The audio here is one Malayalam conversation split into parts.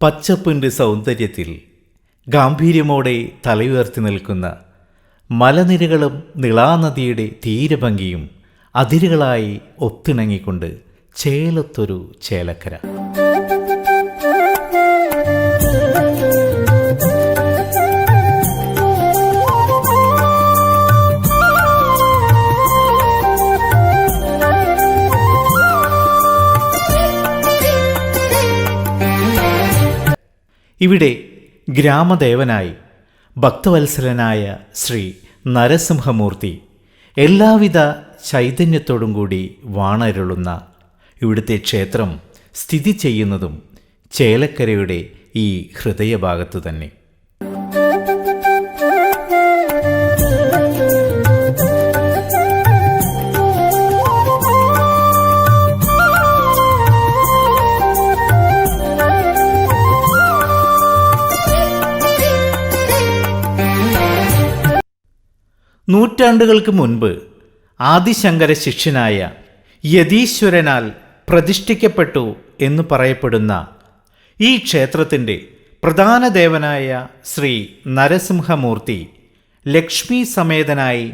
പച്ചപ്പിന്റെ സൗന്ദര്യത്തിൽ ഗാംഭീര്യമോടെ തലയുയർത്തി നിൽക്കുന്ന മലനിരകളും നിളാനദിയുടെ തീരഭംഗിയും അതിരുകളായി ഒത്തിണങ്ങിക്കൊണ്ട് ചേലത്തൊരു ചേലക്കര. ഇവിടെ ഗ്രാമദേവനായി ഭക്തവത്സലനായ ശ്രീ നരസിംഹമൂർത്തി എല്ലാവിധ ചൈതന്യത്തോടും കൂടി വാണരുളുന്ന ഇവിടുത്തെ ക്ഷേത്രം സ്ഥിതി ചെയ്യുന്നതും ചേലക്കരയുടെ ഈ ഹൃദയഭാഗത്തു തന്നെ. നൂറ്റാണ്ടുകൾക്ക് മുൻപ് ആദിശങ്കര ശിഷ്യനായ യതീശ്വരനാൽ പ്രതിഷ്ഠിക്കപ്പെട്ടു എന്ന് പറയപ്പെടുന്ന ഈ ക്ഷേത്രത്തിന്റെ പ്രധാന ദേവനായ ശ്രീ നരസിംഹമൂർത്തി ലക്ഷ്മി സമേതനായി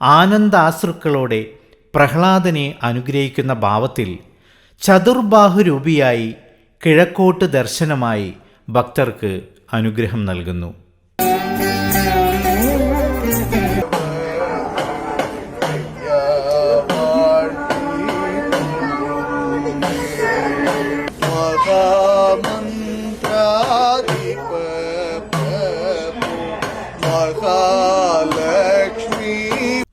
ആനന്ദാശ്രുക്കളോടെ പ്രഹ്ലാദനെ അനുഗ്രഹിക്കുന്ന ഭാവത്തിൽ ചതുർബാഹുരൂപിയായി കിഴക്കോട്ട് ദർശനമായി ഭക്തർക്ക് അനുഗ്രഹം നൽകുന്നു.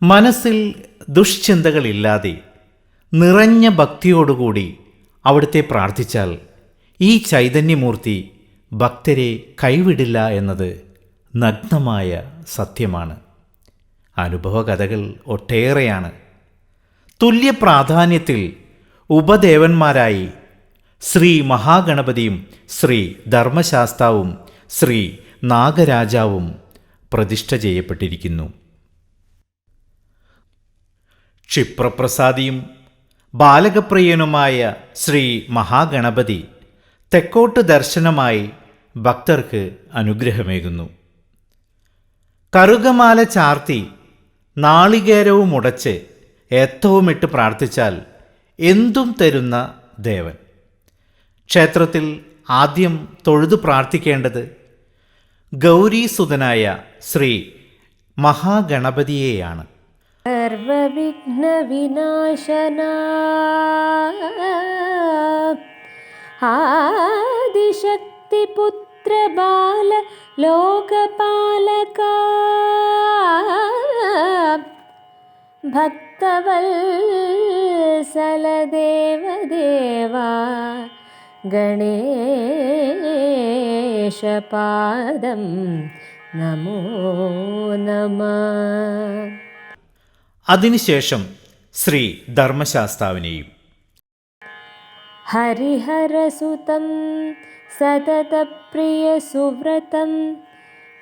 മനസ്സിൽ ദുഷ്ചിന്തകളില്ലാതെ നിറഞ്ഞ ഭക്തിയോടുകൂടി അവിടുത്തെ പ്രാർത്ഥിച്ചാൽ ഈ ചൈതന്യമൂർത്തി ഭക്തരെ കൈവിടില്ല എന്നത് നഗ്നമായ സത്യമാണ്. അനുഭവ കഥകൾ ഒട്ടേറെയാണ്. തുല്യ പ്രാധാന്യത്തിൽ ഉപദേവന്മാരായി ശ്രീ മഹാഗണപതിയും ശ്രീ ധർമ്മശാസ്താവും ശ്രീ നാഗരാജാവും പ്രതിഷ്ഠ ചെയ്യപ്പെട്ടിരിക്കുന്നു. ക്ഷിപ്രപ്രസാദിയും ബാലകപ്രിയനുമായ ശ്രീ മഹാഗണപതി തെക്കോട്ട് ദർശനമായി ഭക്തർക്ക് അനുഗ്രഹമേകുന്നു. കറുകമാല ചാർത്തി നാളികേരവും ഉടച്ച് ഏത്തവുമിട്ട് പ്രാർത്ഥിച്ചാൽ എന്തും തരുന്ന ദേവൻ. ക്ഷേത്രത്തിൽ ആദ്യം തൊഴുതു പ്രാർത്ഥിക്കേണ്ടത് ഗൗരീസുതനായ ശ്രീ മഹാഗണപതിയെയാണ്. सर्वविघ्नविनाशना आदिशक्तिपुत्रबाललोकपालका भक्तवल्सलदेवदेवा गणेशपादं नमो नमः। അതിനുശേഷം ശ്രീ ധർമ്മശാസ്താവിനെയും. ഹരിഹരസുതം സതതപ്രിയസുവ്രതം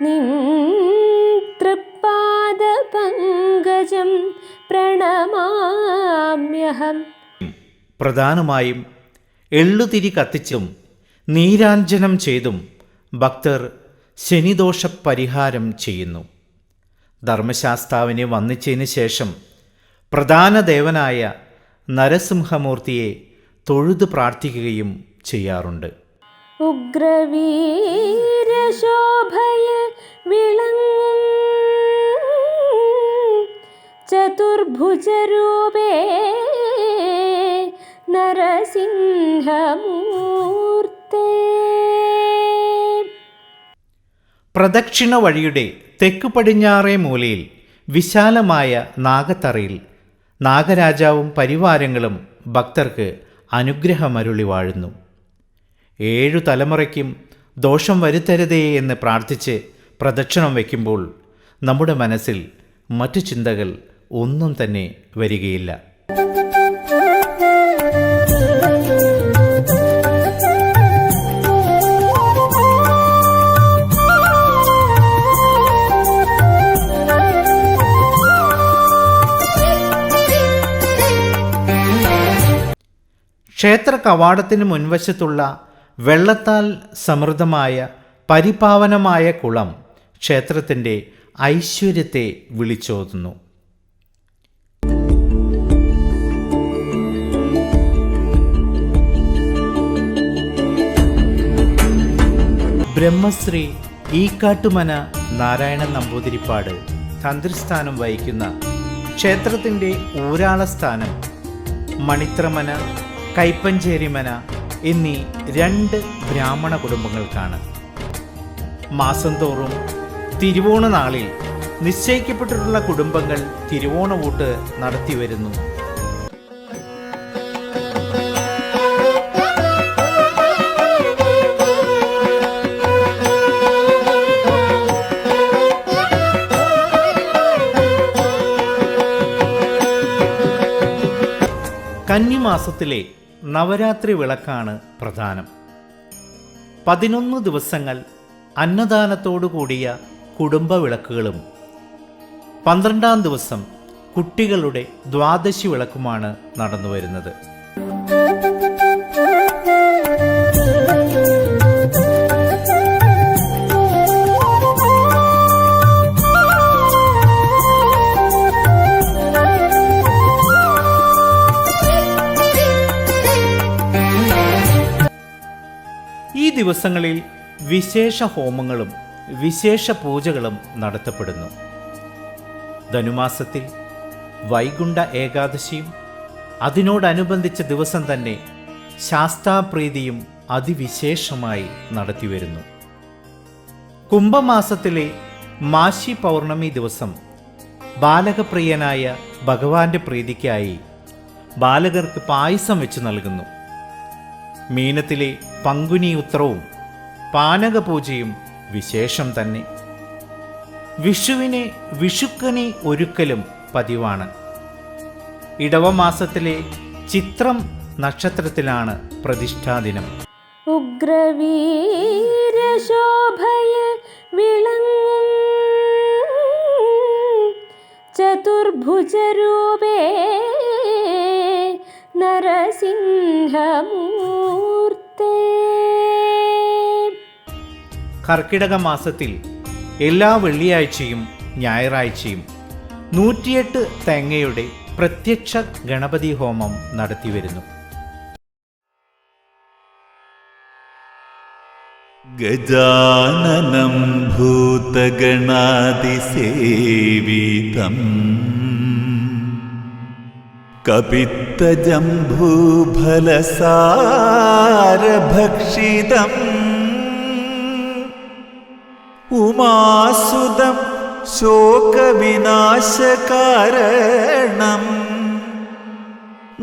നിന്തൃപാദപങ്കജം പ്രണമാമ്യഹം. പ്രധാനമായും എള്ളുതിരി കത്തിച്ചും നീരാഞ്ജനം ചെയ്തും ഭക്തർ ശനിദോഷ പരിഹാരം ചെയ്യുന്നു. ധർമ്മശാസ്താവിനെ വന്നിച്ചതിന് ശേഷം പ്രധാന ദേവനായ നരസിംഹമൂർത്തിയെ തൊഴുതു പ്രാർത്ഥിക്കുകയും ചെയ്യാറുണ്ട്. വിളങ്ങും ചതുർഭുജരൂപേ നരസിംഹമൂർത്തേ. പ്രദക്ഷിണ വഴിയുടെ തെക്കു പടിഞ്ഞാറേ മൂലയിൽ വിശാലമായ നാഗത്തറയിൽ നാഗരാജാവും പരിവാരങ്ങളും ഭക്തർക്ക് അനുഗ്രഹമരുളി വാഴുന്നു. ഏഴു തലമുറയ്ക്കും ദോഷം വരുത്തരുതേ എന്ന് പ്രാർത്ഥിച്ച് പ്രദക്ഷിണം വയ്ക്കുമ്പോൾ നമ്മുടെ മനസ്സിൽ മറ്റു ചിന്തകൾ ഒന്നും തന്നെ വരികയില്ല. ക്ഷേത്ര കവാടത്തിന് മുൻവശത്തുള്ള വെള്ളത്താൽ സമൃദ്ധമായ പരിപാവനമായ കുളം ക്ഷേത്രത്തിന്റെ ഐശ്വര്യത്തെ വിളിച്ചോതുന്നു. ബ്രഹ്മശ്രീ ഈക്കാട്ടുമന നാരായണ നമ്പൂതിരിപ്പാട് തന്ത്രിസ്ഥാനം വഹിക്കുന്ന ക്ഷേത്രത്തിന്റെ ഊരാളസ്ഥാനം മണിത്രമന കൈപ്പഞ്ചേരിമന എന്നീ രണ്ട് ബ്രാഹ്മണ കുടുംബങ്ങൾക്കാണ്. മാസം തോറും തിരുവോണ നാളിൽ നിശ്ചയിക്കപ്പെട്ടിട്ടുള്ള കുടുംബങ്ങൾ തിരുവോണവൂട്ട് നടത്തി വരുന്നു കന്നിമാസത്തിലെ നവരാത്രി വിളക്കാണ് പ്രധാനം. പതിനൊന്ന് ദിവസങ്ങൾ അന്നദാനത്തോടു കൂടിയ കുടുംബ വിളക്കുകളും. പന്ത്രണ്ടാം ദിവസം കുട്ടികളുടെ ദ്വാദശി വിളക്കുമാണ് നടന്നുവരുന്നത്. ദിവസങ്ങളിൽ വിശേഷ ഹോമങ്ങളും വിശേഷ പൂജകളും നടത്തപ്പെടുന്നു. ധനുമാസത്തിൽ വൈകുണ്ഠ ഏകാദശിയും അതിനോടനുബന്ധിച്ച ദിവസം തന്നെ ശാസ്താപ്രീതിയും അതിവിശേഷമായി നടത്തിവരുന്നു. കുംഭമാസത്തിലെ മാശി പൗർണമി ദിവസം ബാലകപ്രിയനായ ഭഗവാന്റെ പ്രീതിക്കായി ബാലകർക്ക് പായസം വെച്ച് നൽകുന്നു. മീനത്തിലെ പങ്കുനി ഉത്രവും പാനകപൂജയും വിശേഷം തന്നെ. വിഷുവിനെ വിഷുക്കനി ഒരുക്കലും പതിവാണ്. ഇടവമാസത്തിലെ ചിത്രം നക്ഷത്രത്തിലാണ് പ്രതിഷ്ഠാദിനം ഉഗ്രവീരശോഭയിൽ വിളങ്ങും ചതുർഭുജരൂപേ നരസിംഹമൂർത്തേ കർക്കിടക മാസത്തിൽ എല്ലാ വെള്ളിയാഴ്ചയും ഞായറാഴ്ചയും നൂറ്റിയെട്ട് തേങ്ങയുടെ പ്രത്യക്ഷ ഗണപതി ഹോമം നടത്തിവരുന്നു ഗജാനനം ഭൂതഗണാതിസേവിതം. കപിത്തജം ഭൂഫലസാരഭക്ഷിതം ഉമാസുതം ശോകവിനാശകാരണം.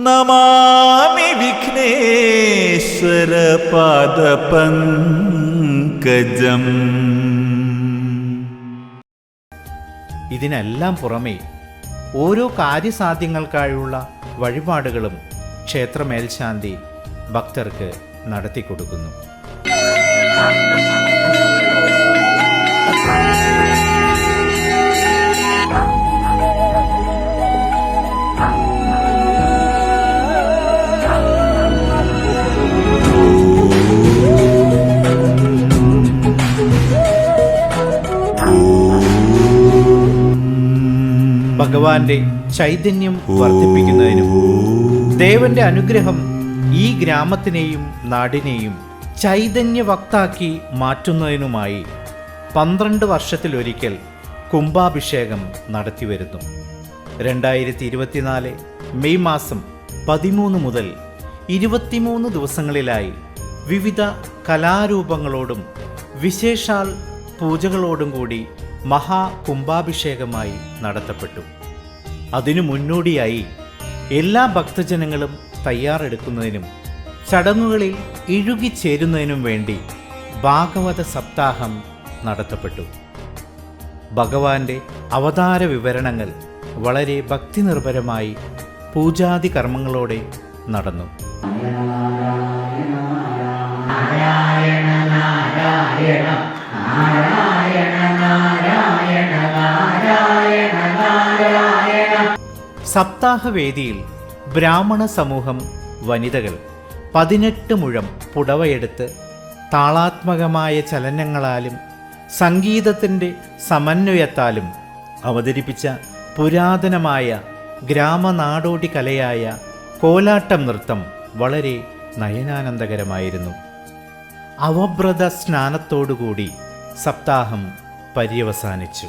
നമാമി വിഘ്നേശ്വര പാദപങ്കജം. ഇതിനെല്ലാം പുറമേ ഓരോ കാര്യസാധ്യങ്ങൾക്കായുള്ള വഴിപാടുകളും ക്ഷേത്ര മേൽശാന്തി ഭക്തർക്ക് നടത്തിക്കൊടുക്കുന്നു. ഭഗവാന്റെ ചൈതന്യം വർദ്ധിപ്പിക്കുന്നതിനും ദേവന്റെ അനുഗ്രഹം ഈ ഗ്രാമത്തിനെയും നാടിനെയും ചൈതന്യവക്താക്കി മാറ്റുന്നതിനുമായി പന്ത്രണ്ട് വർഷത്തിലൊരിക്കൽ കുംഭാഭിഷേകം നടത്തിവരുന്നു. രണ്ടായിരത്തി ഇരുപത്തിനാല് മെയ് മാസം പതിമൂന്ന് മുതൽ ഇരുപത്തിമൂന്ന് ദിവസങ്ങളിലായി വിവിധ കലാരൂപങ്ങളോടും വിശേഷാൽ പൂജകളോടും കൂടി മഹാകുംഭാഭിഷേകമായി നടത്തപ്പെട്ടു. അതിനു മുന്നോടിയായി എല്ലാ ഭക്തജനങ്ങളും തയ്യാറെടുക്കുന്നതിനും ചടങ്ങുകളിൽ ഇഴുകിച്ചേരുന്നതിനും വേണ്ടി ഭാഗവത സപ്താഹം നടത്തപ്പെട്ടു. ഭഗവാന്റെ അവതാര വിവരണങ്ങൾ വളരെ ഭക്തി നിർഭരമായി പൂജാതി കർമ്മങ്ങളോടെ നടന്നു. സപ്താഹവേദിയിൽ ബ്രാഹ്മണ സമൂഹം വനിതകൾ പതിനെട്ട് മുഴം പുടവയെടുത്ത് താളാത്മകമായ ചലനങ്ങളാലും സംഗീതത്തിന്റെ സമന്വയത്താലും അവതരിപ്പിച്ച പുരാതനമായ ഗ്രാമനാടോടി കലയായ കോലാട്ടം നൃത്തം വളരെ നയനാനന്ദകരമായിരുന്നു. അവബ്രത സ്നാനത്തോടുകൂടി സപ്താഹം പര്യവസാനിച്ചു.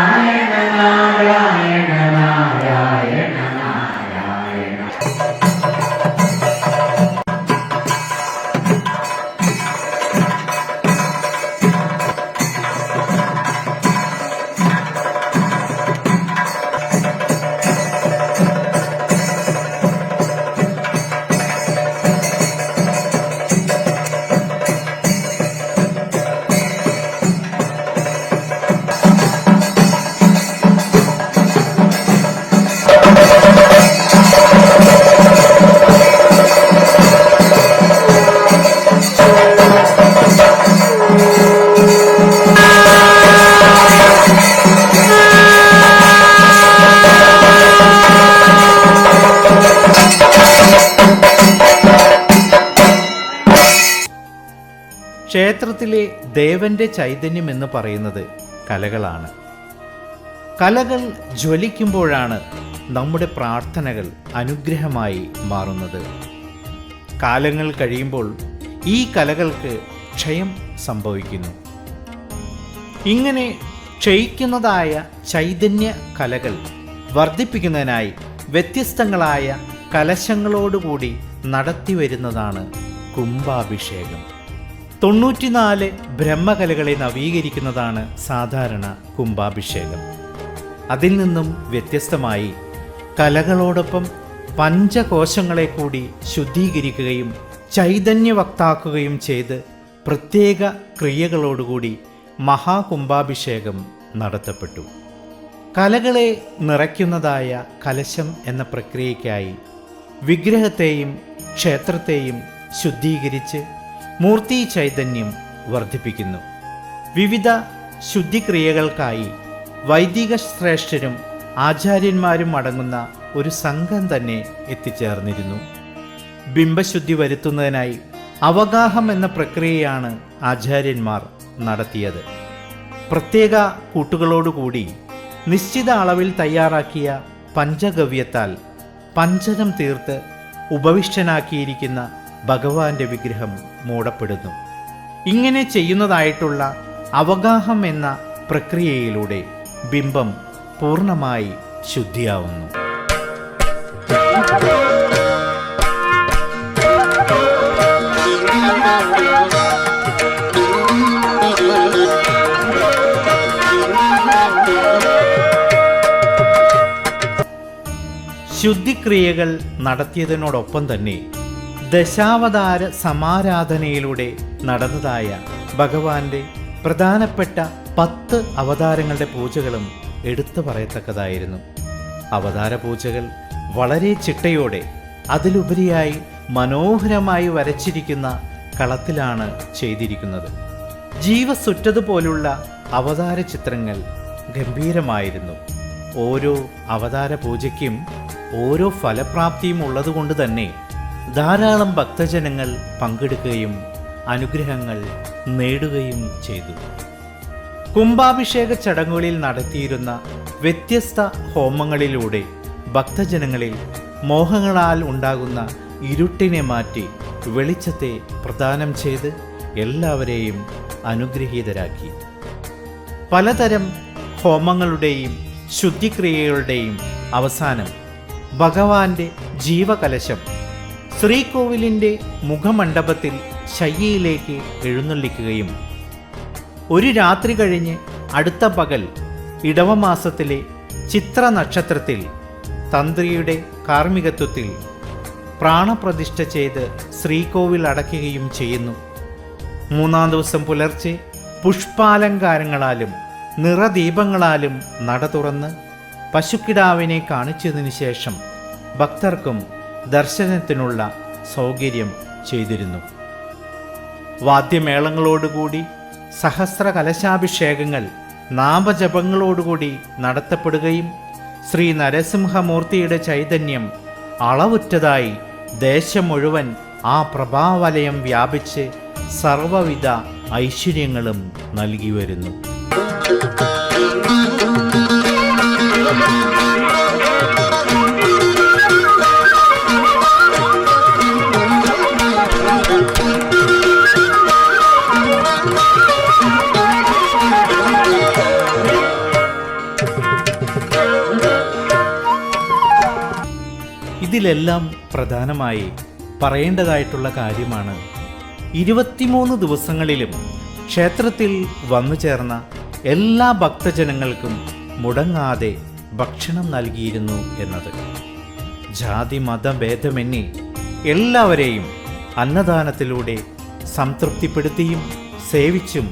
ക്ഷേത്രത്തിലെ ദേവന്റെ ചൈതന്യം എന്ന് പറയുന്നത് കലകളാണ്. കലകൾ ജ്വലിക്കുമ്പോഴാണ് നമ്മുടെ പ്രാർത്ഥനകൾ അനുഗ്രഹമായി മാറുന്നത്. കാലങ്ങൾ കഴിയുമ്പോൾ ഈ കലകൾക്ക് ക്ഷയം സംഭവിക്കുന്നു. ഇങ്ങനെ ക്ഷയിക്കുന്നതായ ചൈതന്യ കലകൾ വർദ്ധിപ്പിക്കുന്നതിനായി വ്യത്യസ്തങ്ങളായ കലശങ്ങളോടുകൂടി നടത്തിവരുന്നതാണ് കുംഭാഭിഷേകം. തൊണ്ണൂറ്റിനാല് ബ്രഹ്മകലകളെ നവീകരിക്കുന്നതാണ് സാധാരണ കുംഭാഭിഷേകം. അതിൽ നിന്നും വ്യത്യസ്തമായി കലകളോടൊപ്പം പഞ്ചകോശങ്ങളെ കൂടി ശുദ്ധീകരിക്കുകയും ചൈതന്യവക്താക്കുകയും ചെയ്ത് പ്രത്യേക ക്രിയകളോടുകൂടി മഹാകുംഭാഭിഷേകം നടത്തപ്പെട്ടു. കലകളെ നിറയ്ക്കുന്നതായ കലശം എന്ന പ്രക്രിയയ്ക്കായി വിഗ്രഹത്തെയും ക്ഷേത്രത്തെയും ശുദ്ധീകരിച്ച് മൂർത്തി ചൈതന്യം വർദ്ധിപ്പിക്കുന്നു. വിവിധ ശുദ്ധിക്രിയകൾക്കായി വൈദിക ശ്രേഷ്ഠരും ആചാര്യന്മാരും അടങ്ങുന്ന ഒരു സംഘം തന്നെ എത്തിച്ചേർന്നിരുന്നു. ബിംബശുദ്ധി വരുത്തുന്നതിനായി അവഗാഹം എന്ന പ്രക്രിയയാണ് ആചാര്യന്മാർ നടത്തിയത്. പ്രത്യേക കൂട്ടുകളോടുകൂടി നിശ്ചിത അളവിൽ തയ്യാറാക്കിയ പഞ്ചഗവ്യത്താൽ പഞ്ചനം തീർത്ത് ഉപവിഷ്ടനാക്കിയിരിക്കുന്ന ഭഗവാന്റെ വിഗ്രഹം മൂടപ്പെടുന്നു. ഇങ്ങനെ ചെയ്യുന്നതായിട്ടുള്ള അവഗാഹം എന്ന പ്രക്രിയയിലൂടെ ബിംബം പൂർണമായി ശുദ്ധിയാവുന്നു. ശുദ്ധിക്രിയകൾ നടത്തിയതിനോടൊപ്പം തന്നെ ദശാവതാര സമാരാധനയിലൂടെ നടന്നതായ ഭഗവാന്റെ പ്രധാനപ്പെട്ട പത്ത് അവതാരങ്ങളുടെ പൂജകളും എടുത്തു പറയത്തക്കതായിരുന്നു. അവതാര പൂജകൾ വളരെ ചിട്ടയോടെ അതിലുപരിയായി മനോഹരമായി വരച്ചിരിക്കുന്ന കളത്തിലാണ് ചെയ്തിരിക്കുന്നത്. ജീവസുറ്റതുപോലുള്ള അവതാര ചിത്രങ്ങൾ ഗംഭീരമായിരുന്നു. ഓരോ അവതാര പൂജയ്ക്കും ഓരോ ഫലപ്രാപ്തിയും ഉള്ളതുകൊണ്ട് തന്നെ ധാരാളം ഭക്തജനങ്ങൾ പങ്കെടുക്കുകയും അനുഗ്രഹങ്ങൾ നേടുകയും ചെയ്തു. കുംഭാഭിഷേക ചടങ്ങുകളിൽ നടത്തിയിരുന്ന വ്യത്യസ്ത ഹോമങ്ങളിലൂടെ ഭക്തജനങ്ങളിൽ മോഹങ്ങളാൽ ഉണ്ടാകുന്ന ഇരുട്ടിനെ മാറ്റി വെളിച്ചത്തെ പ്രദാനം ചെയ്ത് എല്ലാവരെയും അനുഗ്രഹീതരാക്കി. പലതരം ഹോമങ്ങളുടെയും ശുദ്ധിക്രിയകളുടെയും അവസാനം ഭഗവാന്റെ ജീവകലശം ശ്രീകോവിലിന്റെ മുഖമണ്ഡപത്തിൽ ശയ്യയിലേക്ക് എഴുന്നള്ളിക്കുകയും ഒരു രാത്രി കഴിഞ്ഞ് അടുത്ത പകൽ ഇടവമാസത്തിലെ ചിത്ര നക്ഷത്രത്തിൽ തന്ത്രിയുടെ കാർമ്മികത്വത്തിൽ പ്രാണപ്രതിഷ്ഠ ചെയ്ത് ശ്രീകോവിൽ അടയ്ക്കുകയും ചെയ്യുന്നു. മൂന്നാം ദിവസം പുലർച്ചെ പുഷ്പാലങ്കാരങ്ങളാലും നിറദീപങ്ങളാലും നട തുറന്ന് പശുക്കിടാവിനെ കാണിച്ചതിനു ശേഷം ഭക്തർക്കും ദർശനത്തിനുള്ള സൗകര്യം ചെയ്തിരുന്നു. വാദ്യമേളങ്ങളോടുകൂടി സഹസ്ര കലശാഭിഷേകങ്ങൾ നാമജപങ്ങളോടുകൂടി നടത്തപ്പെടുകയും ശ്രീ നരസിംഹമൂർത്തിയുടെ ചൈതന്യം അളവുറ്റതായി ദേശം മുഴുവൻ ആ പ്രഭാവലയം വ്യാപിച്ച് സർവവിധ ഐശ്വര്യങ്ങളും നൽകി വരുന്നു. ഇതിലെല്ലാം പ്രധാനമായി പറയേണ്ടതായിട്ടുള്ള കാര്യമാണ്. ഇരുപത്തിമൂന്ന് ദിവസങ്ങളിലും ക്ഷേത്രത്തിൽ വന്നു ചേർന്ന എല്ലാ ഭക്തജനങ്ങൾക്കും മുടങ്ങാതെ ഭക്ഷണം നൽകിയിരുന്നു എന്നത്. ജാതി മതഭേദമെന്യേ എല്ലാവരെയും അന്നദാനത്തിലൂടെ സംതൃപ്തിപ്പെടുത്തിയും സേവിച്ചും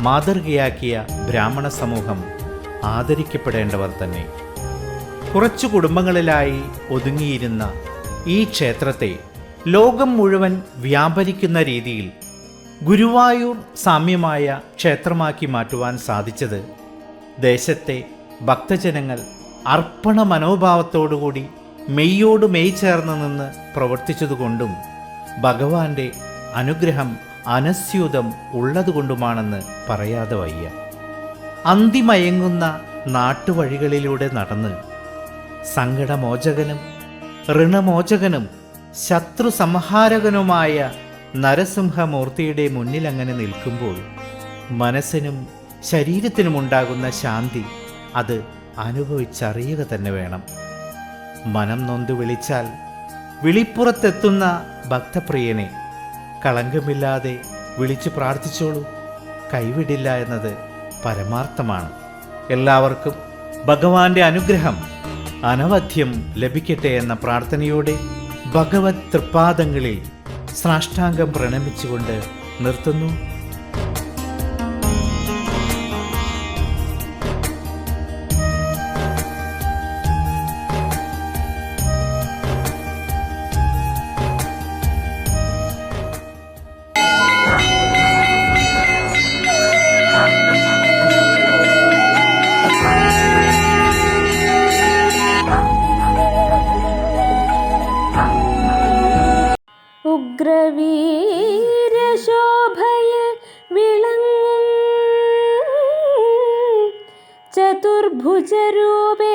മാതൃകയാക്കിയ ബ്രാഹ്മണ സമൂഹം ആദരിക്കപ്പെടേണ്ടവർ തന്നെ. കുറച്ചു കുടുംബങ്ങളിലായി ഒതുങ്ങിയിരുന്ന ഈ ക്ഷേത്രത്തെ ലോകം മുഴുവൻ വ്യാപരിക്കുന്ന രീതിയിൽ ഗുരുവായൂർ സാമ്യമായ ക്ഷേത്രമാക്കി മാറ്റുവാൻ സാധിച്ചത് ദേശത്തെ ഭക്തജനങ്ങൾ അർപ്പണ മനോഭാവത്തോടുകൂടി മെയ്യോട് മെയ് ചേർന്ന് നിന്ന് പ്രവർത്തിച്ചതുകൊണ്ടും ഭഗവാന്റെ അനുഗ്രഹം അനസ്യൂതം ഉള്ളതുകൊണ്ടുമാണെന്ന് പറയാതെ വയ്യ. അന്തിമയങ്ങുന്ന നാട്ടുവഴികളിലൂടെ നടന്ന് സങ്കടമോചകനും ഋണമോചകനും ശത്രു സംഹാരകനുമായ നരസിംഹമൂർത്തിയുടെ മുന്നിൽ അങ്ങനെ നിൽക്കുമ്പോൾ മനസ്സിനും ശരീരത്തിനുമുണ്ടാകുന്ന ശാന്തി അത് അനുഭവിച്ചറിയുക തന്നെ വേണം. മനം നൊന്തു വിളിച്ചാൽ വിളിപ്പുറത്തെത്തുന്ന ഭക്തപ്രിയനെ കളങ്കമില്ലാതെ വിളിച്ചു പ്രാർത്ഥിച്ചോളൂ. കൈവിടില്ല എന്നത് പരമാർത്ഥമാണ്. എല്ലാവർക്കും ഭഗവാന്റെ അനുഗ്രഹം. അനവധ്യം ലഭിക്കട്ടെ എന്ന പ്രാർത്ഥനയോടെ ഭഗവത് തൃപ്പാദങ്ങളിൽ സാഷ്ടാംഗം പ്രണമിച്ചുകൊണ്ട് നിർത്തുന്നു. ചതുർഭുജരൂപേ